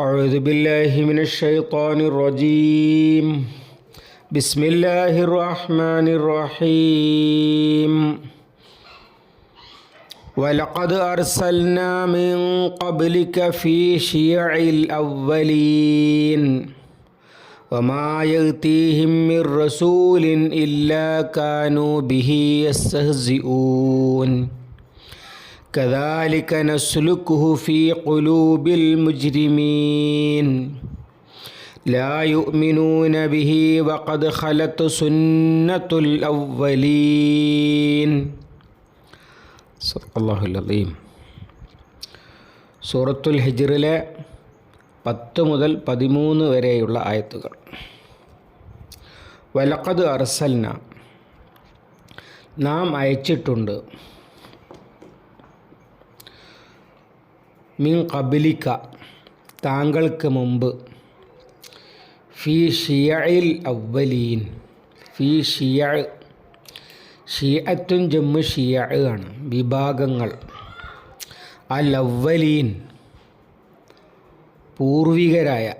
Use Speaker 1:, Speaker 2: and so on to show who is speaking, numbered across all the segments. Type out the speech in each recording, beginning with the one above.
Speaker 1: أعوذ بالله من الشيطان الرجيم. بسم الله الرحمن الرحيم. ولقد أرسلنا من قبلك في شيع الأولين. وما يأتيهم من رسول إلا كانوا به يستهزئون. كذلك نسلكه في قلوب المجرمين لا يؤمنون به وقد خلت سنة الأولين صدق الله العظيم സൂറത്തുൽ ഹിജ്റിലെ പത്ത് മുതൽ പതിമൂന്ന് വരെയുള്ള ആയത്തുകൾ വലക്കത് അർസൽന നാം അയച്ചിട്ടുണ്ട് മിൻ കബിലിക്ക താങ്കൾക്ക് മുമ്പ്. ഫി ഷിയയിൽ അവലീൻ ഫി ഷിയ ഷിയത്തും ജമ്മു ഷിയ ആണ് വിഭാഗങ്ങൾ. അൽ അവലീൻ പൂർവികരായ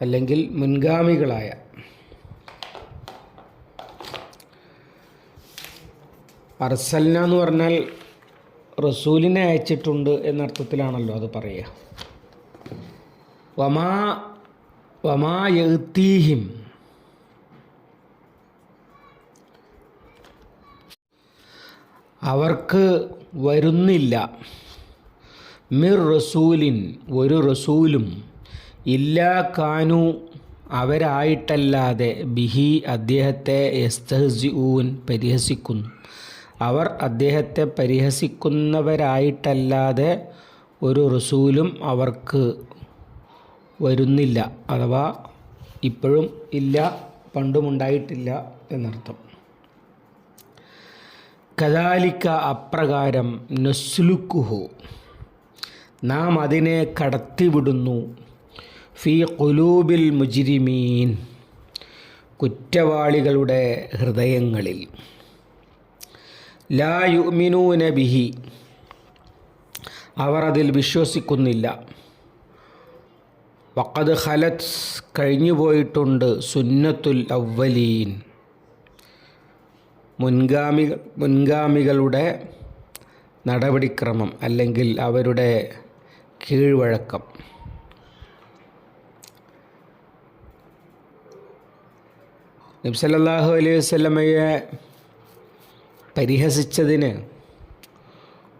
Speaker 1: അല്ലെങ്കിൽ മുൻഗാമികളായ. അർസൽന എന്ന് പറഞ്ഞാൽ റസൂലിനെ അയച്ചിട്ടുണ്ട് എന്നർത്ഥത്തിലാണല്ലോ അത് പറയുക. വമാ വമാ യത്തീഹിം അവർക്ക് വരുന്നില്ല. മിർ റസൂലിൻ ഒരു റസൂലും ഇല്ലാ കാനു അവരായിട്ടല്ലാതെ ബിഹി അദ്ദേഹത്തെ യസ്തഹസിഊൻ പരിഹസിക്കുന്നു. അവർ അദ്ദേഹത്തെ പരിഹസിക്കുന്നവരായിട്ടല്ലാതെ ഒരു റസൂലും അവർക്ക് വരുന്നില്ല അഥവാ ഇപ്പോഴും ഇല്ല പണ്ടുമുണ്ടായിട്ടില്ല എന്നർത്ഥം. കദാലിക്ക അപ്രകാരം നസ്ലുക്കുഹു. നാം അതിനെ കടത്തിവിടുന്നു. ഫി കുലൂബിൽ മുജിരിമീൻ. കുറ്റവാളികളുടെ ഹൃദയങ്ങളിൽ. ലാ യുമിനൂന ബിഹി. അവർ അതിൽ വിശ്വസിക്കുന്നില്ല. വക്കത് ഖലത് കഴിഞ്ഞുപോയിട്ടുണ്ട് സുന്നത്തുൽ അവലീൻ മുൻഗാമികൾ മുൻഗാമികളുടെ നടപടിക്രമം അല്ലെങ്കിൽ അവരുടെ കീഴ്വഴക്കം. നബ്സല്ലാഹു അലൈഹി വല്ലമയെ പരിഹസിച്ചതിന്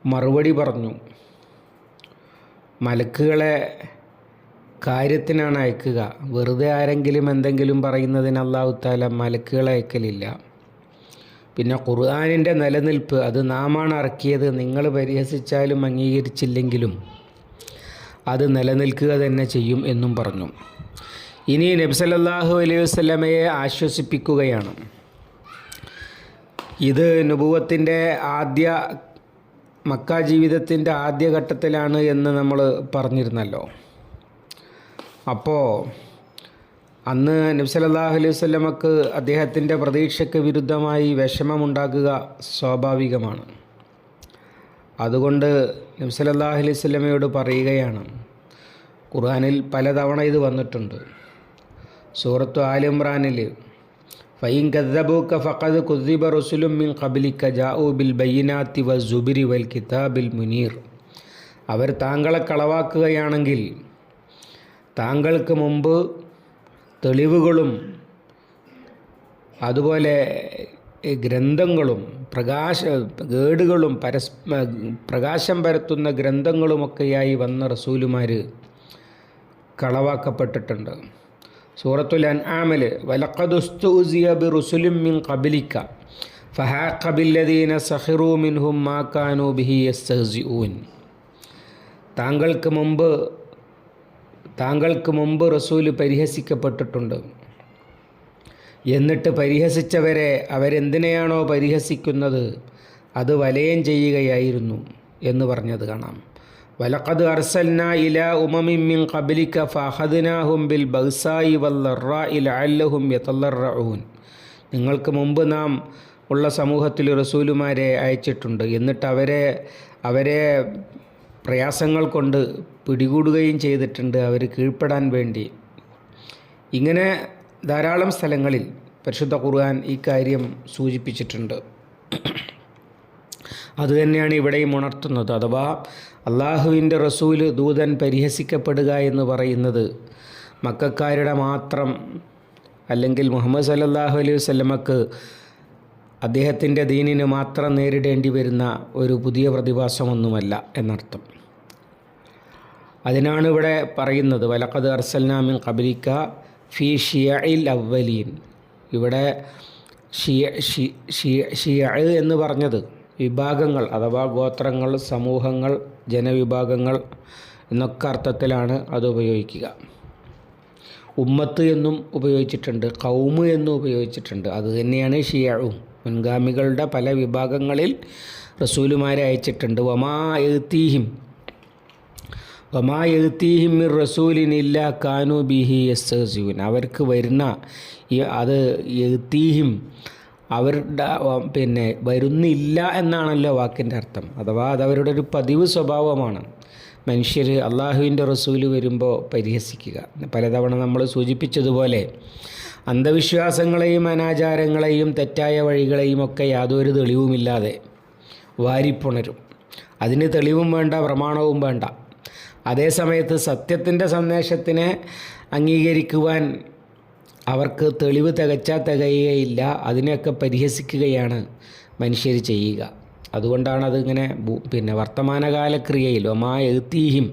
Speaker 1: മറുപടി പറഞ്ഞു. മലക്കുകളെ കാര്യത്തിനാണ് അയക്കുക. വെറുതെ ആരെങ്കിലും എന്തെങ്കിലും പറയുന്നതിന് അള്ളാഹു താല മലക്കുകളെ അയക്കലില്ല. പിന്നെ ഖുർആാനിന്റെ നിലനിൽപ്പ് അത് നാമാണ് ഇറക്കിയത് നിങ്ങൾ പരിഹസിച്ചാലും അംഗീകരിച്ചില്ലെങ്കിലും അത് നിലനിൽക്കുക തന്നെ ചെയ്യും എന്നും പറഞ്ഞു. ഇനി നബ്സലല്ലാഹു അലൈഹി വസ്ലമയെ ആശ്വസിപ്പിക്കുകയാണ്. ഇത് നുപൂവത്തിന്റെ ആദ്യ മക്ക ജീവിതത്തിന്റെ ആദ്യ ഘട്ടത്തിലാണ് എന്ന് നമ്മൾ പറഞ്ഞിരുന്നല്ലോ. അപ്പോൾ അന്ന് നബ്സലല്ലാഹു അലൈഹി വല്ലമക്ക് അദ്ദേഹത്തിന്റെ പ്രതീക്ഷയ്ക്ക് വിരുദ്ധമായി വിഷമമുണ്ടാക്കുക സ്വാഭാവികമാണ്. അതുകൊണ്ട് നബ്സലല്ലാഹു അലൈഹി വല്ലമയോട് പറയുകയാണ് ഖുർആാനിൽ പലതവണ ഇത് വന്നിട്ടുണ്ട്. സൂറത്തു ആലിമ്രാനിൽ ഫൈൻ കദ്ദബൂക്ക ഫഖദ് കുദ്ദിബ റസുലും മിൻ ഖബലിക്ക ജാഊ ബിൽ ബയ്യനാത്തി വ ജുബിരി വൽ കിതാബിൽ മുനീർ അവർ താങ്കളെ കളവാക്കുകയാണെങ്കിൽ താങ്കൾക്ക് മുമ്പ് തെളിവുകളും അതുപോലെ ഗ്രന്ഥങ്ങളും പ്രകാശ ഗേഡുകളും പരസ് പ്രകാശം പരത്തുന്ന ഗ്രന്ഥങ്ങളുമൊക്കെയായി വന്ന റസൂലുമാർ കളവാക്കപ്പെട്ടിട്ടുണ്ട്. സൂറത്തുൽ അൻആമിൽ വലഖദുസ്തുസിയ ബി റുസുലിം മിൻ സഖിറു മിൻഹും മാ ബിഹി യസ്തഹ്സിഊൻ. താങ്കൾക്ക് മുമ്പ് താങ്കൾക്ക് മുമ്പ് റസൂൽ പരിഹസിക്കപ്പെട്ടിട്ടുണ്ട്. എന്നിട്ട് പരിഹസിച്ചവരെ അവരെന്തിനെയാണോ പരിഹസിക്കുന്നത് അത് വലയം ചെയ്യുകയായിരുന്നു എന്ന് പറഞ്ഞത് കാണാം. വലഖദ് അർസൽന ഇല ഉമമിൻ ഖബലിക ഫഹദ്നാഹും ബിൽ ബഗ്സായി റായി ലഅല്ലഹും യതല്ലറഊൻ. നിങ്ങൾക്ക് മുമ്പ് നാം ഉള്ള സമൂഹത്തിൽ റസൂലുമാരെ അയച്ചിട്ടുണ്ട്. എന്നിട്ട് അവരെ അവരെ പ്രയാസങ്ങൾ കൊണ്ട് പിടികൂടുകയും ചെയ്തിട്ടുണ്ട്. അവർ കീഴ്പ്പെടാൻ വേണ്ടി. ഇങ്ങനെ ധാരാളം സ്ഥലങ്ങളിൽ പരിശുദ്ധ ഖുർആൻ ഈ കാര്യം സൂചിപ്പിച്ചിട്ടുണ്ട്. അതുതന്നെയാണ് ഇവിടെയും ഉണർത്തുന്നത്. അഥവാ അള്ളാഹുവിന്റെ റസൂൽ ദൂതൻ പരിഹസിക്കപ്പെടുക എന്ന് പറയുന്നത് മക്കാരുടെ മാത്രം അല്ലെങ്കിൽ മുഹമ്മദ് സല്ലല്ലാഹു അലൈഹി വസല്ലമക്ക് അദ്ദേഹത്തിന്റെ ദീനിന് മാത്രം നേരിടേണ്ടി വരുന്ന ഒരു പുതിയ പ്രതിഭാസമൊന്നുമല്ല എന്നർത്ഥം. അതിനാണ് ഇവിടെ പറയുന്നത് വലക്കത് അർസൽനാമിൻ കബലിക്ക ഫി ഷിയയിൽ അവലീൻ ഇവിടെ ഷിയ ഷിയ ഷിയ എന്ന് പറഞ്ഞത് വിഭാഗങ്ങൾ അഥവാ ഗോത്രങ്ങൾ സമൂഹങ്ങൾ ജനവിഭാഗങ്ങൾ എന്നൊക്കെ അർത്ഥത്തിലാണ് അത് ഉപയോഗിക്കുക. ഉമ്മത്ത് എന്നും ഉപയോഗിച്ചിട്ടുണ്ട് കൗമ് എന്നും ഉപയോഗിച്ചിട്ടുണ്ട്. അത് തന്നെയാണ് ഷിയവും മുൻഗാമികളുടെ പല വിഭാഗങ്ങളിൽ റസൂലുമാരെ അയച്ചിട്ടുണ്ട്. വമാ എഴുത്തീഹിം വമാ എഴുത്തീഹിം മിർ റസൂലിനില്ല കാനു ബിഹി എസ്സീൻ അവർക്ക് വരുന്ന അത് എഴുത്തീഹിം അവരുടെ പിന്നെ വരുന്നില്ല എന്നാണല്ലോ വാക്കിന്റെ അർത്ഥം. അഥവാ അതവരുടെ ഒരു പതിവ് സ്വഭാവമാണ്. മനുഷ്യർ അള്ളാഹുവിന്റെ റസൂൽ വരുമ്പോൾ പരിഹസിക്കുക. പലതവണ നമ്മൾ സൂചിപ്പിച്ചതുപോലെ അന്ധവിശ്വാസങ്ങളെയും അനാചാരങ്ങളെയും തെറ്റായ വഴികളെയും ഒക്കെ യാതൊരു തെളിവുമില്ലാതെ വാരിപ്പുണരും. അതിന് തെളിവും വേണ്ട പ്രമാണവും വേണ്ട. അതേസമയത്ത് സത്യത്തിന്റെ സന്ദേശത്തിനെ അംഗീകരിക്കുവാൻ അവർക്ക് തെളിവ് തികച്ചാൽ തികയുകയില്ല അതിനെയൊക്കെ പരിഹസിക്കുകയാണ് മനുഷ്യർ ചെയ്യുക. അതുകൊണ്ടാണ് അതിങ്ങനെ പിന്നെ വർത്തമാനകാല ക്രിയയിൽ ഒമാ എഴുത്തീഹിം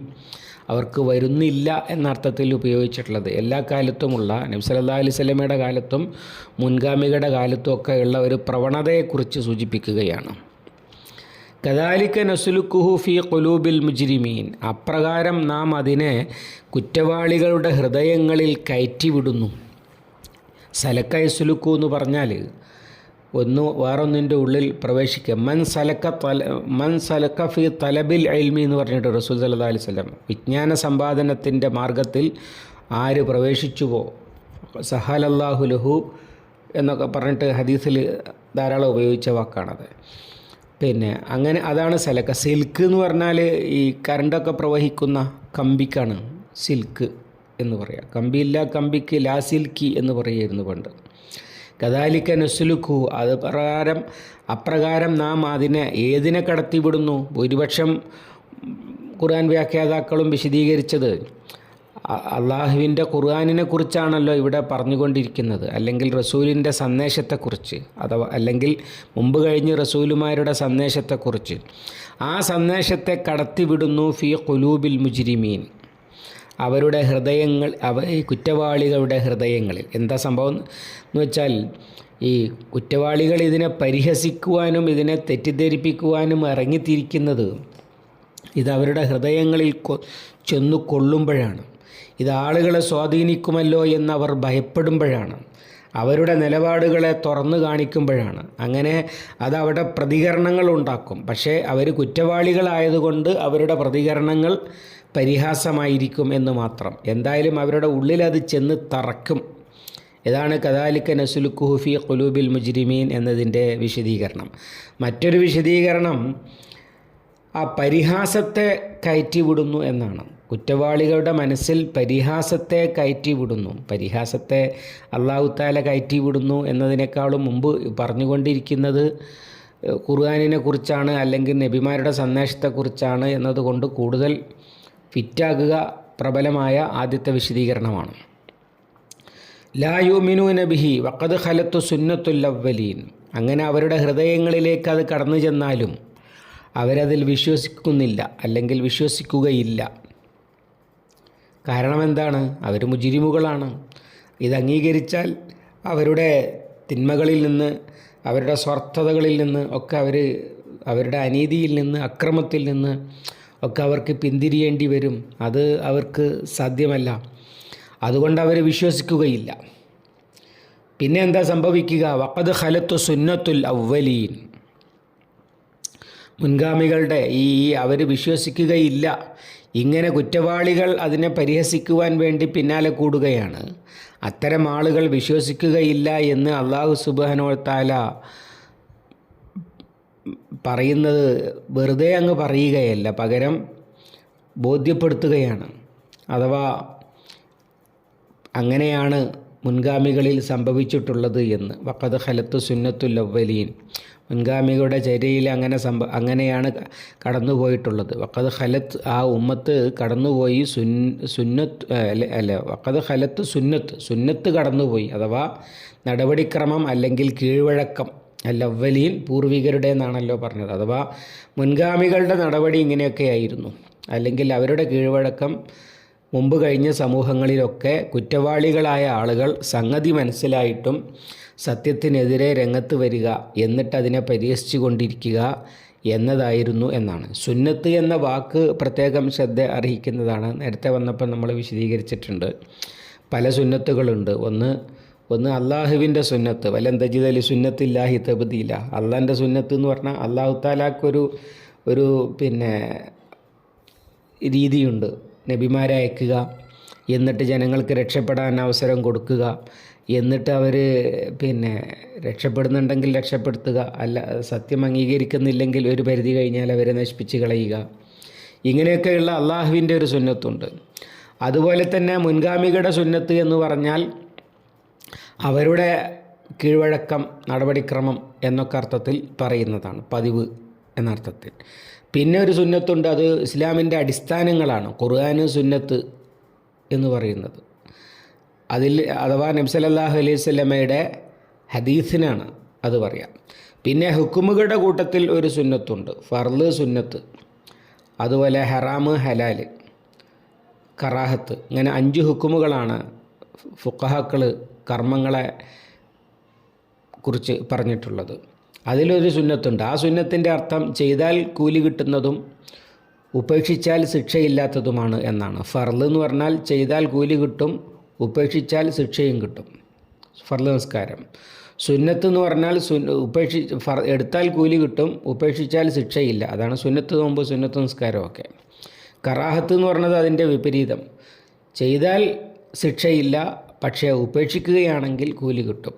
Speaker 1: അവർക്ക് വരുന്നില്ല എന്ന അർത്ഥത്തിൽ ഉപയോഗിച്ചിട്ടുള്ളത്. എല്ലാ കാലത്തുമുള്ള നബി സല്ലല്ലാഹു അലൈഹി സ്വലമയുടെ കാലത്തും മുൻഗാമികളുടെ കാലത്തും ഒക്കെ ഉള്ള ഒരു പ്രവണതയെക്കുറിച്ച് സൂചിപ്പിക്കുകയാണ്. കദാലിക്ക നസുലുക്കുഹു ഫി ഖുലൂബിൽ മുജ്രിമീൻ. അപ്രകാരം നാം അതിനെ കുറ്റവാളികളുടെ ഹൃദയങ്ങളിൽ കയറ്റിവിടുന്നു. സലക്ക സുലുക്കു എന്ന് പറഞ്ഞാൽ ഒന്ന് വേറൊന്നിന്റെ ഉള്ളിൽ പ്രവേശിക്കുക. മൻ സലക്ക തല മൻ സലക്ക ഫി തലബിൽ എൽമി എന്ന് പറഞ്ഞിട്ട് റസൂൽ സല്ലാ അലൈഹി സ്വലം വിജ്ഞാന സമ്പാദനത്തിന്റെ മാർഗത്തിൽ ആര് പ്രവേശിച്ചുവോ? സഹലല്ലാഹു ലഹു എന്നൊക്കെ പറഞ്ഞിട്ട് ഹദീസിൽ ധാരാളം ഉപയോഗിച്ച വാക്കാണത്. പിന്നെ അങ്ങനെ അതാണ് സലക്ക. സിൽക്ക് എന്ന് പറഞ്ഞാൽ ഈ കറണ്ടൊക്കെ പ്രവഹിക്കുന്ന കമ്പിക്കാണ് സിൽക്ക്. എന്ന് പറയാം. കമ്പിയില്ല കമ്പിക്ക് ലാസിൽക്കി എന്ന് പറയുമായിരുന്നു പണ്ട്. കദാലിക്ക നെസുലുക്കു അത് പ്രകാരം അപ്രകാരം നാം അതിനെ ഏതിനെ കടത്തിവിടുന്നു? ഭൂരിപക്ഷം ഖുർആൻ വ്യാഖ്യാതാക്കളും വിശദീകരിച്ചത് അള്ളാഹുവിന്റെ ഖുർആാനിനെ കുറിച്ചാണല്ലോ ഇവിടെ പറഞ്ഞുകൊണ്ടിരിക്കുന്നത്. അല്ലെങ്കിൽ റസൂലിന്റെ സന്ദേശത്തെക്കുറിച്ച് അഥവാ അല്ലെങ്കിൽ മുമ്പ് കഴിഞ്ഞ് റസൂലുമാരുടെ സന്ദേശത്തെക്കുറിച്ച്. ആ സന്ദേശത്തെ കടത്തിവിടുന്നു ഫി ഖുലൂബിൽ മുജിരിമീൻ. അവരുടെ ഹൃദയങ്ങൾ അവ ഈ കുറ്റവാളികളുടെ ഹൃദയങ്ങളിൽ. എന്താ സംഭവം എന്ന് വെച്ചാൽ ഈ കുറ്റവാളികൾ ഇതിനെ പരിഹസിക്കുവാനും ഇതിനെ തെറ്റിദ്ധരിപ്പിക്കുവാനും ഇറങ്ങിത്തിരിക്കുന്നത് ഇത് അവരുടെ ഹൃദയങ്ങളിൽ ചെന്നു കൊള്ളുമ്പോഴാണ്. ഇത് ആളുകളെ സ്വാധീനിക്കുമല്ലോ എന്നവർ ഭയപ്പെടുമ്പോഴാണ്. അവരുടെ നിലപാടുകളെ തുറന്നു കാണിക്കുമ്പോഴാണ്. അങ്ങനെ അത് അവിടെ പ്രതികരണങ്ങൾ ഉണ്ടാക്കും. പക്ഷേ അവർ കുറ്റവാളികളായതുകൊണ്ട് അവരുടെ പ്രതികരണങ്ങൾ പരിഹാസമായിരിക്കും എന്ന് മാത്രം. എന്തായാലും അവരുടെ ഉള്ളിൽ അത് ചെന്ന് തറക്കും. ഇതാണ് കദാലിക്ക നസുലുക്കുഹുഫി ഖുലൂബിൽ മുജ്രിമീൻ എന്നതിന്റെ വിശദീകരണം. മറ്റൊരു വിശദീകരണം ആ പരിഹാസത്തെ കയറ്റിവിടുന്നു എന്നാണ്. കുറ്റവാളികളുടെ മനസ്സിൽ പരിഹാസത്തെ കയറ്റിവിടുന്നു. പരിഹാസത്തെ അള്ളാഹുത്താല കയറ്റിവിടുന്നു എന്നതിനേക്കാളും മുമ്പ് പറഞ്ഞുകൊണ്ടിരിക്കുന്നത് ഖുർആാനിനെ കുറിച്ചാണ് അല്ലെങ്കിൽ നബിമാരുടെ സന്ദേശത്തെക്കുറിച്ചാണ് എന്നതുകൊണ്ട് കൂടുതൽ ഫിറ്റാകുക പ്രബലമായ ആദ്യത്തെ വിശദീകരണമാണ്. ലാ യുമിനു നബിഹി വക്കത് ഖലത്തു സുന്നത്തുല്ലവലീൻ അങ്ങനെ അവരുടെ ഹൃദയങ്ങളിലേക്ക് അത് കടന്നു ചെന്നാലും അവരതിൽ വിശ്വസിക്കുന്നില്ല അല്ലെങ്കിൽ വിശ്വസിക്കുകയില്ല. കാരണം എന്താണ്? അവർ മുജിരിമുകളാണ്. ഇത് അംഗീകരിച്ചാൽ അവരുടെ തിന്മകളിൽ നിന്ന് അവരുടെ സ്വാർത്ഥതകളിൽ നിന്ന് ഒക്കെ അവർ അവരുടെ അനീതിയിൽ നിന്ന് അക്രമത്തിൽ നിന്ന് ഒക്കെ അവർക്ക് പിന്തിരിയേണ്ടി വരും. അത് അവർക്ക് സാധ്യമല്ല. അതുകൊണ്ട് അവർ വിശ്വസിക്കുകയില്ല. പിന്നെ എന്താ സംഭവിക്കുക? വക്കത് ഹലത്തു സുന്നത്തുൽ അവലീൻ മുൻഗാമികളുടെ ഈ അവർ വിശ്വസിക്കുകയില്ല. ഇങ്ങനെ കുറ്റവാളികൾ അതിനെ പരിഹസിക്കുവാൻ വേണ്ടി പിന്നാലെ കൂടുകയാണ്. അത്തരം ആളുകൾ വിശ്വസിക്കുകയില്ല എന്ന് അള്ളാഹു സുബാനോത്താല പറയുന്നത് വെറുതെ അങ്ങ് പറയുകയല്ല. പകരം ബോധ്യപ്പെടുത്തുകയാണ്. അഥവാ അങ്ങനെയാണ് മുൻഗാമികളിൽ സംഭവിച്ചിട്ടുള്ളത് എന്ന്. വക്കത് ഹലത്ത് സുന്നത്തുൽ അവലീൻ മുൻഗാമികളുടെ ചര്യയിൽ അങ്ങനെ സംഭ അങ്ങനെയാണ് കടന്നുപോയിട്ടുള്ളത്. വക്കത് ഹലത്ത് ആ ഉമ്മത്ത് കടന്നുപോയി സുൻ സുന്നത്ത് അല്ല വക്കത് ഹലത്ത് സുന്നത്ത് സുന്നത്ത് കടന്നുപോയി. അഥവാ നടപടിക്രമം അല്ലെങ്കിൽ കീഴ്വഴക്കം അല്ല അവലീൻ പൂർവികരുടെ എന്നാണല്ലോ പറഞ്ഞത്. അഥവാ മുൻഗാമികളുടെ നടപടി ഇങ്ങനെയൊക്കെ ആയിരുന്നു. അല്ലെങ്കിൽ അവരുടെ കീഴ്വഴക്കം മുമ്പ് കഴിഞ്ഞ സമൂഹങ്ങളിലൊക്കെ കുറ്റവാളികളായ ആളുകൾ സംഗതി മനസ്സിലായിട്ടും സത്യത്തിനെതിരെ രംഗത്ത് വരിക എന്നിട്ട് അതിനെ പരിഹസിച്ചു കൊണ്ടിരിക്കുക എന്നതായിരുന്നു എന്നാണ്. സുന്നത്ത് എന്ന വാക്ക് പ്രത്യേകം ശ്രദ്ധ അർഹിക്കുന്നതാണ്. നേരത്തെ വന്നപ്പോൾ നമ്മൾ വിശദീകരിച്ചിട്ടുണ്ട്. പല സുന്നത്തുകളുണ്ട്. ഒന്ന് ഒന്ന് അള്ളാഹുവിന്റെ സുന്നത്ത് വലം തജിദ് അലി സുന്നത്തില്ലാഹി തബദീല. അള്ളാഹിന്റെ സുന്നത്ത് എന്ന് പറഞ്ഞാൽ അള്ളാഹു താലാക്കൊരു ഒരു പിന്നെ രീതിയുണ്ട്. നബിമാരെ അയക്കുക എന്നിട്ട് ജനങ്ങൾക്ക് രക്ഷപ്പെടാൻ അവസരം കൊടുക്കുക എന്നിട്ട് അവർ പിന്നെ രക്ഷപ്പെടുന്നുണ്ടെങ്കിൽ രക്ഷപ്പെടുത്തുക. അല്ല സത്യം അംഗീകരിക്കുന്നില്ലെങ്കിൽ ഒരു പരിധി കഴിഞ്ഞാൽ അവരെ നശിപ്പിച്ച് കളയുക. ഇങ്ങനെയൊക്കെയുള്ള അള്ളാഹുവിന്റെ ഒരു സുന്നത്തുണ്ട്. അതുപോലെ തന്നെ മുൻഗാമികളുടെ സുന്നത്ത് എന്ന് പറഞ്ഞാൽ അവരുടെ കീഴ്വഴക്കം നടപടിക്രമം എന്നൊക്കെ അർത്ഥത്തിൽ പറയുന്നതാണ് പതിവ് എന്നർത്ഥത്തിൽ പിന്നെ ഒരു സുന്നത്തുണ്ട് അത് ഇസ്ലാമിന്റെ അടിസ്ഥാനങ്ങളാണ് ഖുർആാന് സുന്നത്ത് എന്ന് പറയുന്നത്. അതിൽ അഥവാ നബ്സലല്ലാഹു അലൈഹി സ്വലമയുടെ ഹദീസിനാണ് അത് പറയാം. പിന്നെ ഹുക്കുമുകളുടെ കൂട്ടത്തിൽ ഒരു സുന്നത്തുണ്ട് ഫർൾ സുന്നത്ത് അതുപോലെ ഹറാമ് ഹലാൽ കറാഹത്ത് ഇങ്ങനെ അഞ്ച് ഹുക്കുമുകളാണ് ഫുക്കഹാക്കൾ കർമ്മങ്ങളെ കുറിച്ച് പറഞ്ഞിട്ടുള്ളത്. അതിലൊരു സുന്നത്തുണ്ട്. ആ സുന്നത്തിന്റെ അർത്ഥം ചെയ്താൽ കൂലി കിട്ടുന്നതും ഉപേക്ഷിച്ചാൽ ശിക്ഷയില്ലാത്തതുമാണ് എന്നാണ്. ഫർൾ എന്ന് പറഞ്ഞാൽ ചെയ്താൽ കൂലി കിട്ടും ഉപേക്ഷിച്ചാൽ ശിക്ഷയും കിട്ടും. ഫർൾ നമസ്കാരം. സുന്നത്ത് എന്ന് പറഞ്ഞാൽ സു ഉപേക്ഷി ഫർ എടുത്താൽ കൂലി കിട്ടും ഉപേക്ഷിച്ചാൽ ശിക്ഷയില്ല. അതാണ് സുന്നത്ത് നോമ്പ് സുന്നത്ത് നമസ്കാരമൊക്കെ കറാഹത്ത് എന്ന് പറഞ്ഞത് അതിന്റെ വിപരീതം. ചെയ്താൽ ശിക്ഷയില്ല പക്ഷേ ഉപേക്ഷിക്കുകയാണെങ്കിൽ കൂലി കിട്ടും.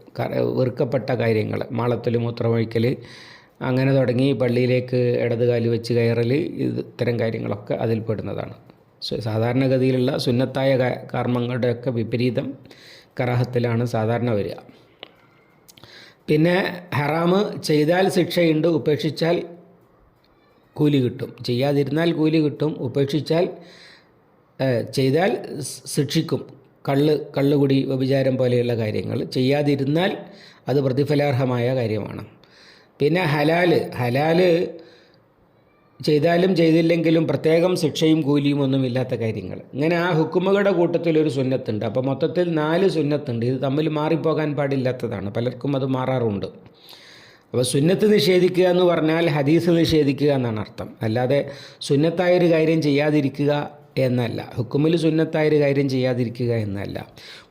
Speaker 1: വെറുക്കപ്പെട്ട കാര്യങ്ങൾ. മാളത്തിൽ മൂത്രമൊഴിക്കൽ അങ്ങനെ തുടങ്ങി പള്ളിയിലേക്ക് ഇടതുകാലി വെച്ച് കയറൽ ഇത് ഇത്തരം കാര്യങ്ങളൊക്കെ അതിൽപ്പെടുന്നതാണ് സാധാരണഗതിയിലുള്ള സുന്നത്തായ കർമ്മങ്ങളുടെയൊക്കെ വിപരീതം കറാഹത്തിലാണ് സാധാരണ വരിക. പിന്നെ ഹറാമ് ചെയ്താൽ ശിക്ഷയുണ്ട് ഉപേക്ഷിച്ചാൽ കൂലി കിട്ടും. ചെയ്യാതിരുന്നാൽ കൂലി കിട്ടും ഉപേക്ഷിച്ചാൽ ചെയ്താൽ ശിക്ഷിക്കും. കള്ള് കള്ളുകുടി വ്യഭിചാരം പോലെയുള്ള കാര്യങ്ങൾ ചെയ്യാതിരുന്നാൽ അത് പ്രതിഫലാർഹമായ കാര്യമാണ്. പിന്നെ ഹലാൽ ഹലാൽ ചെയ്താലും ചെയ്തില്ലെങ്കിലും പ്രത്യേകം ശിക്ഷയും കൂലിയും ഒന്നുമില്ലാത്ത കാര്യങ്ങൾ. ഇങ്ങനെ ആ ഹുക്കുമകളുടെ കൂട്ടത്തിൽ ഒരു സുന്നത്തുണ്ട്. അപ്പോൾ മൊത്തത്തിൽ നാല് സുന്നത്തുണ്ട്. ഇത് തമ്മിൽ മാറിപ്പോകാൻ പാടില്ലാത്തതാണ്. പലർക്കും അത് മാറാറുണ്ട്. അപ്പോൾ സുന്നത്ത് നിഷേധിക്കുക എന്ന് പറഞ്ഞാൽ ഹദീസ് നിഷേധിക്കുക എന്നാണ് അർത്ഥം. അല്ലാതെ സുന്നത്തായൊരു കാര്യം ചെയ്യാതിരിക്കുക എന്നല്ല. ഹുക്കുമിൽ സുന്നത്തായൊരു കാര്യം ചെയ്യാതിരിക്കുക എന്നല്ല.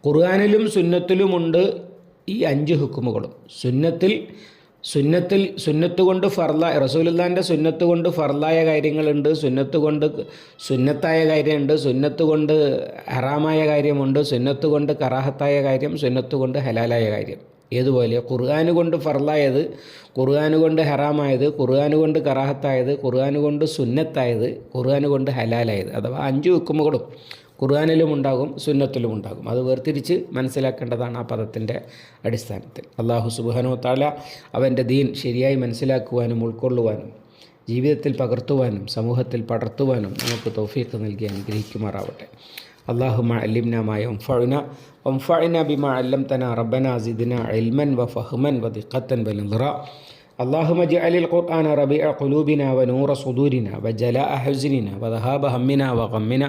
Speaker 1: ഖുർആാനിലും സുന്നത്തിലുമുണ്ട് ഈ അഞ്ച് ഹുക്കുമുകളും. സുന്നത്തിൽ സുന്നത്തിൽ സുന്നത്ത് കൊണ്ട് ഫർല റസൂലുല്ലാന്റെ സുന്നത്ത് കൊണ്ട് ഫർലായ കാര്യങ്ങളുണ്ട് സുന്നത്ത് കൊണ്ട് സുന്നത്തായ കാര്യമുണ്ട് സുന്നത്ത് കൊണ്ട് ഹറാമായ കാര്യമുണ്ട് സുന്നത്ത് കൊണ്ട് കറാഹത്തായ കാര്യം സുന്നത്ത് കൊണ്ട് ഹലാലായ കാര്യം. ഏതുപോലെ ഖുർആാന് കൊണ്ട് ഫർലായത് ഖുർആാന് കൊണ്ട് ഹറാമായത് ഖുർആാന് കൊണ്ട് കറാഹത്തായത് ഖുർആാന് കൊണ്ട് സുന്നത്തായത് ഖുർആാന് കൊണ്ട് ഹലാലായത്. അഥവാ അഞ്ച് ഹുക്കുമുകളും ഖുർആാനിലും ഉണ്ടാകും സുന്നത്തിലും ഉണ്ടാകും. അത് വേർതിരിച്ച് മനസ്സിലാക്കേണ്ടതാണ് ആ പദത്തിന്റെ അടിസ്ഥാനത്തിൽ. അള്ളാഹു സുബാനോ താല അവന്റെ ദീൻ ശരിയായി മനസ്സിലാക്കുവാനും ഉൾക്കൊള്ളുവാനും ജീവിതത്തിൽ പകർത്തുവാനും സമൂഹത്തിൽ പടർത്തുവാനും നമുക്ക് തൗഫീഖ് നൽകി അനുഗ്രഹിക്കുമാറാവട്ടെ. اللهم علمنا ما ينفعنا وانفعنا بما علمتنا. ربنا زدنا علما وفهما ودقة ونظرا. اللهم اجعل القرآن ربيع قلوبنا ونور صدورنا وجلاء حزننا وذهاب همنا وغمنا.